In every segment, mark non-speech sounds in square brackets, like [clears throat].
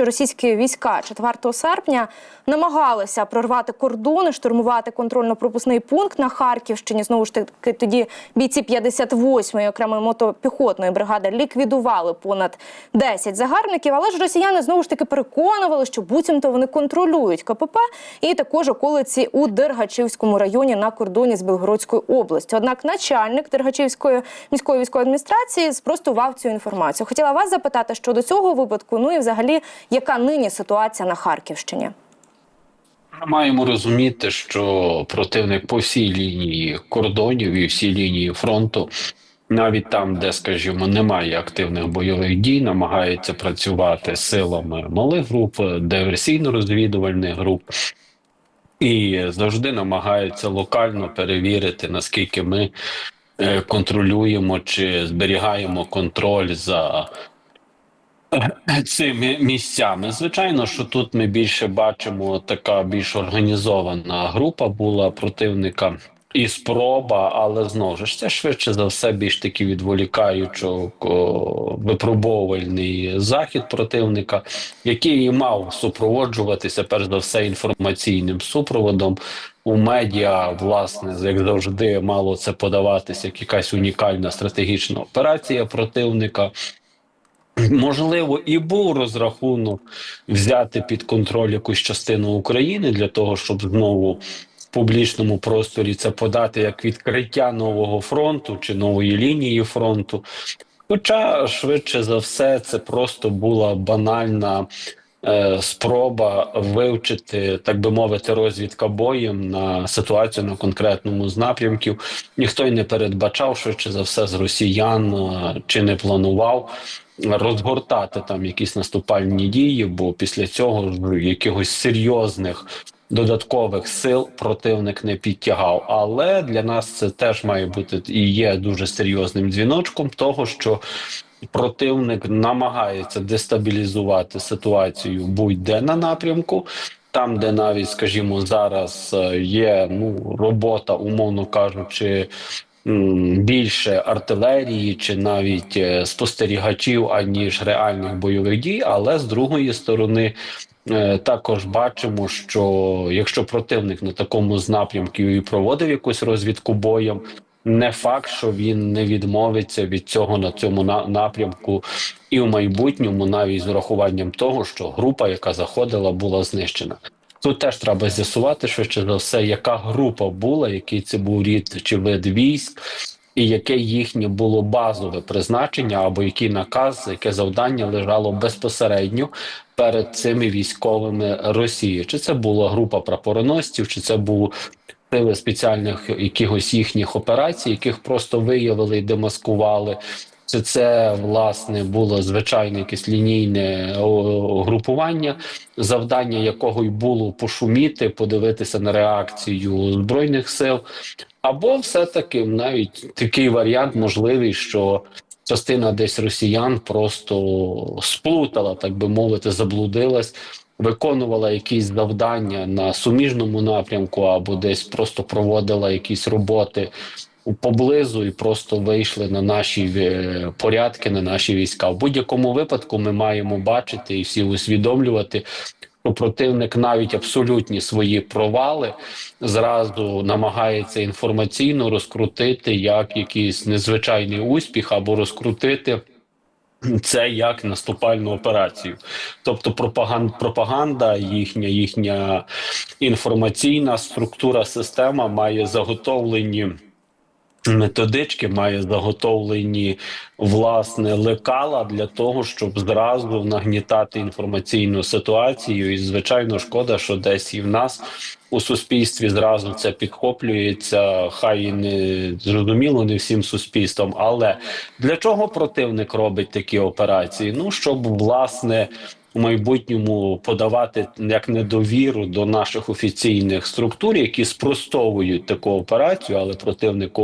Російські війська 4 серпня намагалися прорвати кордони, штурмувати контрольно-пропускний пункт на Харківщині. Знову ж таки, тоді бійці 58-ї окремої мотопіхотної бригади ліквідували понад 10 загарбників. Але ж росіяни знову ж таки переконували, що буцімто вони контролюють КПП і також околиці у Дергачівському районі на кордоні з Белгородською областю. Однак начальник Дергачівської міської військової адміністрації спростував цю інформацію. Хотіла вас запитати щодо цього випадку. Ну і взагалі, яка нині ситуація на Харківщині? Ми маємо розуміти, що противник по всій лінії кордонів і всій лінії фронту, навіть там, де, скажімо, немає активних бойових дій, намагається працювати силами малих груп, диверсійно-розвідувальних груп, і завжди намагається локально перевірити, наскільки ми е, контролюємо чи зберігаємо контроль за [coughs] цими місцями. Звичайно, що тут ми більше бачимо така більш організована група була противника і спроба, але знову ж це швидше за все більш таки відволікаючо випробовувальний захід противника, який і мав супроводжуватися перш за все інформаційним супроводом. У медіа, власне, як завжди, мало це подаватися як якась унікальна стратегічна операція противника. [clears throat] Можливо, і був розрахунок взяти під контроль якусь частину України для того, щоб знову в публічному просторі це подати як відкриття нового фронту чи нової лінії фронту. Хоча швидше за все, це просто була банальна е, спроба вивчити, так би мовити, розвідка боєм на ситуацію на конкретному з напрямків. Ніхто й не передбачав швидше за все з росіян е, чи не планував розгортати там якісь наступальні дії, бо після цього якихось серйозних додаткових сил противник не підтягав. Але для нас це теж має бути і є дуже серйозним дзвіночком того, що противник намагається дестабілізувати ситуацію будь-де на напрямку. Там, де навіть, скажімо, зараз е, є ну робота, умовно кажучи, більше артилерії чи навіть е, спостерігачів, аніж реальних бойових дій. Але з другої сторони, е, також бачимо, що якщо противник на такому з напрямків і проводив якусь розвідку боєм. Не факт, що він не відмовиться від цього на цьому напрямку, і в майбутньому, навіть з урахуванням того, що група, яка заходила, була знищена. Тут теж треба з'ясувати швидше за все, яка група була, який це був рід чи вид військ, і яке їхнє було базове призначення, або який наказ, яке завдання лежало безпосередньо перед цими військовими Росії. Чи це була група прапороносців, чи це був сили спеціальних якихось їхніх операцій, яких просто виявили і демаскували. Чи це власне було звичайне якесь лінійне групування, завдання якого й було пошуміти, подивитися на реакцію збройних сил, або все-таки навіть такий варіант можливий, що частина десь росіян просто сплутала, так би мовити, заблудилась, виконувала якісь завдання на суміжному напрямку, або десь просто проводила якісь роботи поблизу і просто вийшли на наші е, порядки, на наші війська. В будь-якому випадку ми маємо бачити і всі усвідомлювати. що Противник навіть абсолютні свої провали зразу намагається інформаційно розкрутити як якийсь незвичайний успіх або розкрутити це як наступальну операцію. Тобто пропаган, пропаганда, їхня, їхня інформаційна структура, система має заготовлені. Методички має заготовлені власне лекала для того, щоб зразу нагнітати інформаційну ситуацію. І звичайно, шкода, що десь і в нас у суспільстві зразу це підхоплюється. Хай і не зрозуміло не всім суспільством. Але для чого противник робить такі операції? Ну щоб власне. У майбутньому подавати як недовіру до наших офіційних структур, які спростовують таку операцію, але противник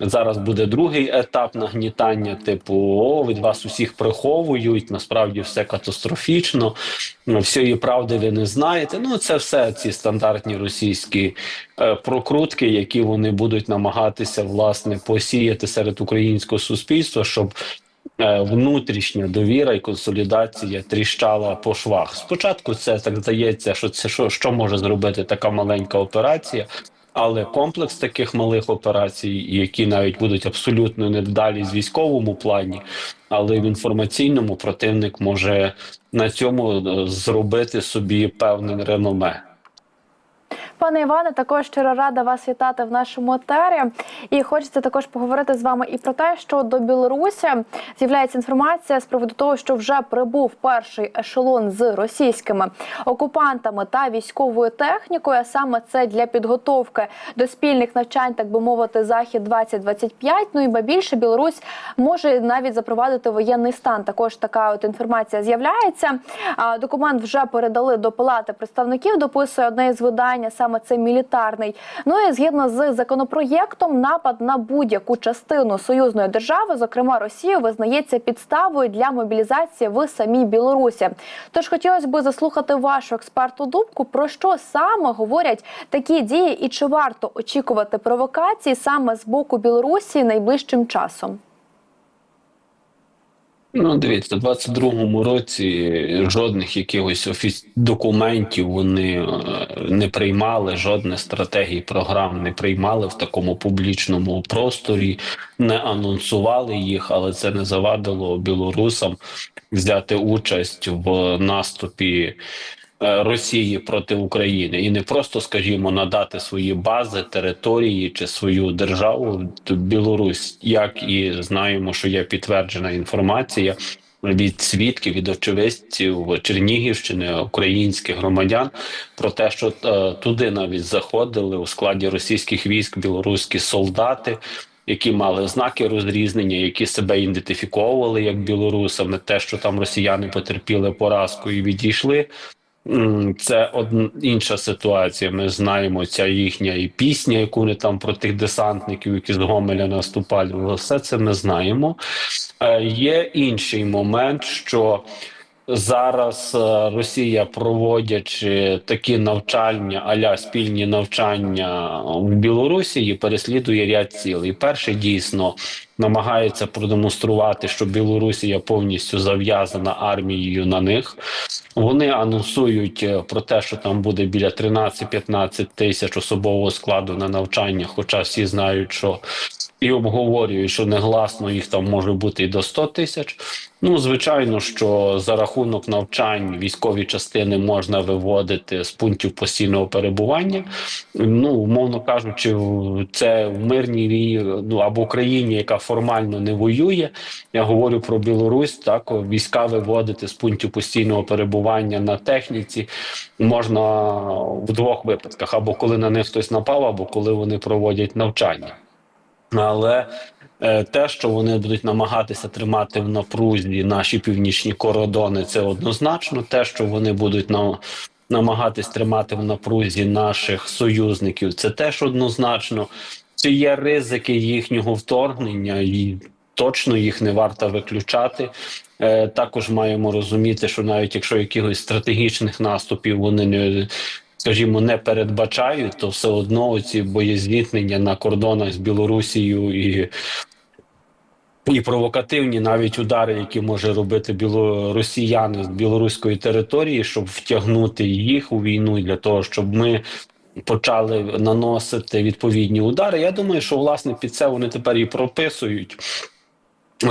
зараз буде другий етап нагнітання. Типу, о, від вас усіх приховують. Насправді все катастрофічно, всієї правди ви не знаєте. Ну це все ці стандартні російські е, прокрутки, які вони будуть намагатися власне посіяти серед українського суспільства, щоб внутрішня довіра і консолідація тріщала по швах. Спочатку це так здається, що це що, що може зробити така маленька операція. Але комплекс таких малих операцій, які навіть будуть абсолютно невдалі з військовому плані, але в інформаційному противник може на цьому е, зробити собі певне реноме. Пане Іване, також щиро рада вас вітати в нашому етері. І хочеться також поговорити з вами і про те, що до Білорусі з'являється інформація з приводу того, що вже прибув перший ешелон з російськими окупантами та військовою технікою. А саме це для підготовки до спільних навчань, так би мовити, захід 2025 Ну і ба більше Білорусь може навіть запровадити воєнний стан. Також така от інформація з'являється. Документ вже передали до палати представників. Дописує одне із видань, а саме це мілітарний. Ну і згідно з законопроєктом, напад на будь-яку частину союзної держави, зокрема Росію, визнається підставою для мобілізації в самій Білорусі. Тож хотілося б заслухати вашу експертну думку, про що саме говорять такі дії, і чи варто очікувати провокації саме з боку Білорусі найближчим часом. Ну, дивіться, у 22-му році жодних якихось офіс... документів вони е, не приймали, жодних стратегій програм не приймали в такому публічному просторі, не анонсували їх, але це не завадило білорусам взяти участь в наступі. Е, Росії проти України і не просто, скажімо, надати свої бази, території чи свою державу Білорусь, як і знаємо, що є підтверджена інформація від свідків, від очевидців Чернігівщини, українських громадян про те, що е, туди навіть заходили у складі російських військ білоруські солдати. Які мали знаки розрізнення, які себе ідентифіковували як білорусами, те, що там росіяни потерпіли поразку і відійшли, Це одн... інша ситуація. Ми знаємо ця їхня і пісня, яку вони там про тих десантників, які з Гомеля наступали. Все це ми знаємо. Е, Є інший момент, що зараз е, Росія, проводячи такі навчання, аля спільні навчання в Білорусі, переслідує ряд цілей. Перше дійсно намагається продемонструвати, що Білорусія повністю зав'язана армією на них. Вони анонсують е, про те, що там буде біля 13-15 тисяч особового складу на навчання, хоча всі знають, що і обговорюють, що негласно їх там може бути і до 100 тисяч. Ну, звичайно, що за рахунок навчань військові частини можна виводити з пунктів постійного перебування. Ну, умовно кажучи, це в мирній ну або країні, яка формально не воює. Я говорю про Білорусь. Так війська виводити з пунктів постійного перебування на техніці можна в двох випадках: або коли на них хтось напав, або коли вони проводять навчання. Але е, те, що вони будуть намагатися тримати в напрузі наші північні кордони, це однозначно. Те, що вони будуть на, намагатись тримати в напрузі наших союзників, це теж однозначно. Чи є ризики їхнього вторгнення, і точно їх не варто виключати. Е, також маємо розуміти, що навіть якщо якихось стратегічних наступів вони не скажімо, не передбачають, то все одно ці боєзіткнення на кордонах з Білорусією і. І провокативні навіть удари, які може робити біло... росіяни з білоруської території, щоб втягнути їх у війну для того, щоб ми почали наносити відповідні удари. Я думаю, що власне під це вони тепер і прописують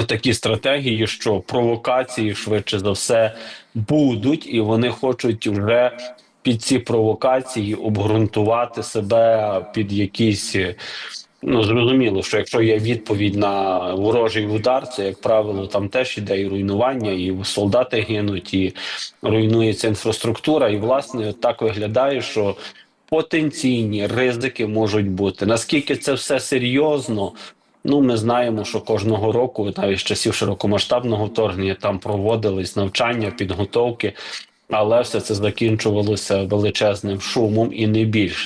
такі стратегії, що провокації швидше за все будуть, і вони хочуть вже під ці провокації обґрунтувати себе під якісь. Ну, зрозуміло, що якщо є відповідь на ворожий удар, це як правило там теж іде і руйнування, і солдати гинуть, і руйнується інфраструктура. І власне так виглядає, що потенційні ризики можуть бути. Наскільки це все серйозно? Ну, ми знаємо, що кожного року, навіть з часів широкомасштабного вторгнення, там проводились навчання, підготовки, але все це закінчувалося величезним шумом і не більше.